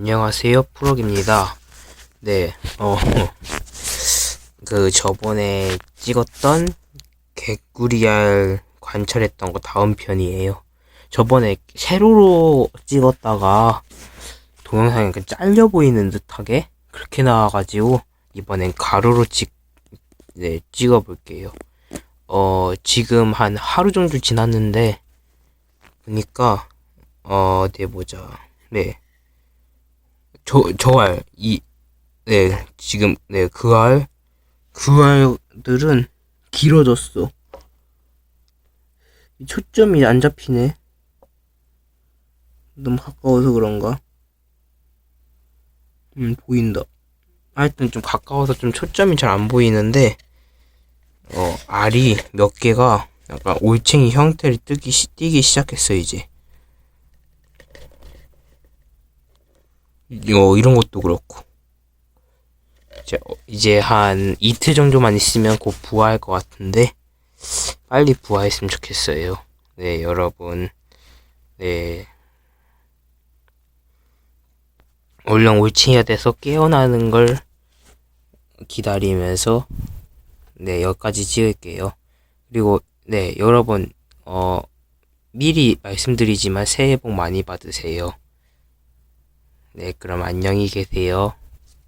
안녕하세요, 프록입니다. 네, 어, 그 저번에 찍었던 개구리알 관찰했던 거 다음 편이에요. 저번에 세로로 찍었다가 동영상이 그 잘려 보이는 듯하게 그렇게 나와가지고 이번엔 가로로 찍, 네, 찍어볼게요. 어, 지금 한 하루 정도 지났는데, 보니까, 어, 네, 보자. 네. 저, 저 알, 이, 네, 지금, 네, 그 알, 그 알들은 길어졌어. 이 초점이 안 잡히네. 너무 가까워서 그런가? 음, 보인다. 하여튼 좀 가까워서 좀 초점이 잘 안 보이는데, 어, 알이 몇 개가 약간 올챙이 형태를 뜨기, 시- 띄기 시작했어, 이제. 어, 이런 것도 그렇고. 이제, 어, 이제 한 이틀 정도만 있으면 곧 부화할 것 같은데, 빨리 부화했으면 좋겠어요. 네, 여러분. 네. 얼른 올챙이가 돼서 깨어나는 걸 기다리면서, 네, 여기까지 찍을게요. 그리고, 네, 여러분, 어, 미리 말씀드리지만 새해 복 많이 받으세요. 네, 그럼 안녕히 계세요.